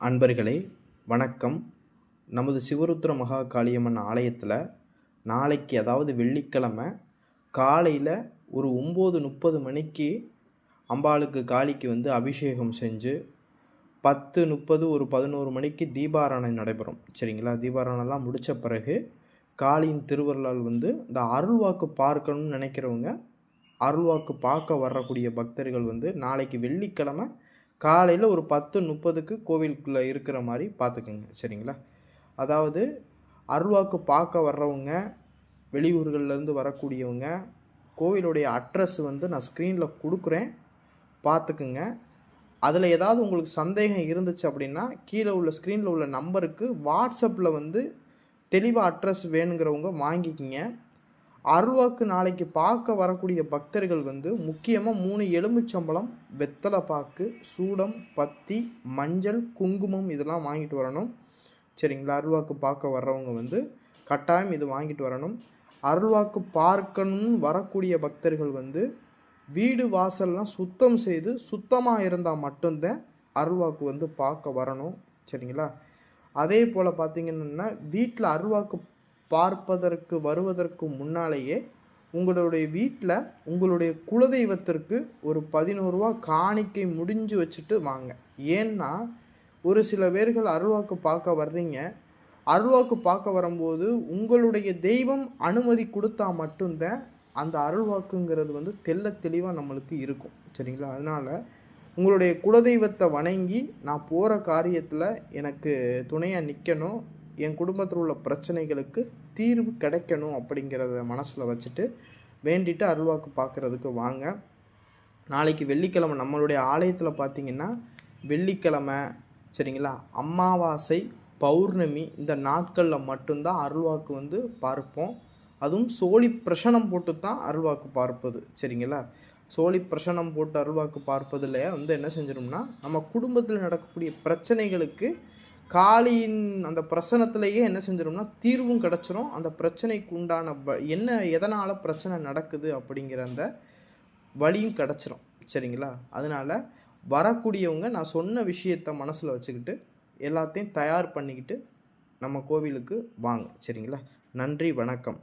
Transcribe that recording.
அன்பர்களே வணக்கம். நமது சிவருத்ர மகா காளியம்மன் ஆலயத்தில் நாளைக்கு அதாவது வெள்ளிக்கிழமை காலையில் ஒரு ஒம்பது முப்பது மணிக்கு அம்பாளுக்கு காளிக்கு வந்து அபிஷேகம் செஞ்சு பத்து முப்பது ஒரு பதினோரு மணிக்கு தீபாராணை நடைபெறும். சரிங்களா? தீபாராணெல்லாம் முடித்த பிறகு காளியின் திருவருளால் வந்து இந்த அருள்வாக்கு பார்க்கணும்னு நினைக்கிறவங்க அருள்வாக்கு பார்க்க வரக்கூடிய பக்தர்கள் வந்து நாளைக்கு வெள்ளிக்கிழமை காலையில் ஒரு பத்து முப்பதுக்கு கோவிலுக்குள்ளே இருக்கிற மாதிரி பார்த்துக்குங்க சரிங்களா? அதாவது அருள்வாக்கு பார்க்க வர்றவங்க வெளியூர்கள்லேருந்து வரக்கூடியவங்க கோவிலுடைய அட்ரஸ் வந்து நான் ஸ்க்ரீனில் கொடுக்குறேன் பார்த்துக்குங்க. அதில் ஏதாவது உங்களுக்கு சந்தேகம் இருந்துச்சு அப்படின்னா கீழே உள்ள ஸ்க்ரீனில் உள்ள நம்பருக்கு வாட்ஸ்அப்பில் வந்து தெளிவாக அட்ரஸ் வேணுங்கிறவங்க வாங்கிக்கிங்க. அருள்வாக்கு நாளைக்கு பார்க்க வரக்கூடிய பக்தர்கள் வந்து முக்கியமாக மூணு எலும்புச்சம்பளம் வெத்தலை பாக்கு சூடம் பத்தி மஞ்சள் குங்குமம் இதெல்லாம் வாங்கிட்டு வரணும். சரிங்களா? அருள்வாக்கு பார்க்க வர்றவங்க வந்து கட்டாயம் இது வாங்கிட்டு வரணும். அருள்வாக்கு பார்க்கணும்னு வரக்கூடிய பக்தர்கள் வந்து வீடு வாசல்லாம் சுத்தம் செய்து சுத்தமாக இருந்தால் மட்டும்தான் அருள்வாக்கு வந்து பார்க்க வரணும். சரிங்களா? அதே போல் பார்த்திங்கன்னா வீட்டில் அருள்வாக்கு பார்ப்பதற்கு வருவதற்கு முன்னாலேயே உங்களுடைய வீட்டில் உங்களுடைய குலதெய்வத்திற்கு ஒரு பதினோருவா காணிக்கை முடிஞ்சு வச்சுட்டு வாங்க. ஏன்னா ஒரு சில பேர்கள் அருள்வாக்கு பார்க்க வர்றீங்க. அருள்வாக்கு பார்க்க வரும்போது உங்களுடைய தெய்வம் அனுமதி கொடுத்தா மட்டும்தான் அந்த அருள்வாக்குங்கிறது வந்து தெல்ல தெளிவாக நம்மளுக்கு இருக்கும். சரிங்களா? அதனால் உங்களுடைய குலதெய்வத்தை வணங்கி நான் போகிற காரியத்தில் எனக்கு துணையாக நிற்கணும் என் குடும்பத்தில் உள்ள பிரச்சனைகளுக்கு தீர்வு கிடைக்கணும் அப்படிங்கிறத மனசில் வச்சுட்டு வேண்டிட்டு அருள்வாக்கு பார்க்குறதுக்கு வாங்க. நாளைக்கு வெள்ளிக்கிழமை நம்மளுடைய ஆலயத்தில் பார்த்திங்கன்னா வெள்ளிக்கிழமை சரிங்களா? அமாவாசை பௌர்ணமி இந்த நாட்களில் மட்டும்தான் அருள்வாக்கு வந்து பார்ப்போம். அதுவும் சோழி பிரசனம் போட்டு தான் அருள்வாக்கு பார்ப்பது சரிங்களா? சோழி பிரசனம் போட்டு அருள்வாக்கு பார்ப்பதில் வந்து என்ன செஞ்சிடும்னா நம்ம குடும்பத்தில் நடக்கக்கூடிய பிரச்சனைகளுக்கு காளியின் அந்த பிரசனத்திலேயே என்ன செஞ்சிடும்னா தீர்வும் கிடச்சிரும். அந்த பிரச்சனைக்கு உண்டான ப என்ன எதனால் பிரச்சனை நடக்குது அப்படிங்கிற அந்த வழியும் கிடச்சிரும். சரிங்களா? அதனால் வரக்கூடியவங்க நான் சொன்ன விஷயத்த மனசில் வச்சுக்கிட்டு எல்லாத்தையும் தயார் பண்ணிக்கிட்டு நம்ம கோவிலுக்கு வாங்க. சரிங்களா? நன்றி வணக்கம்.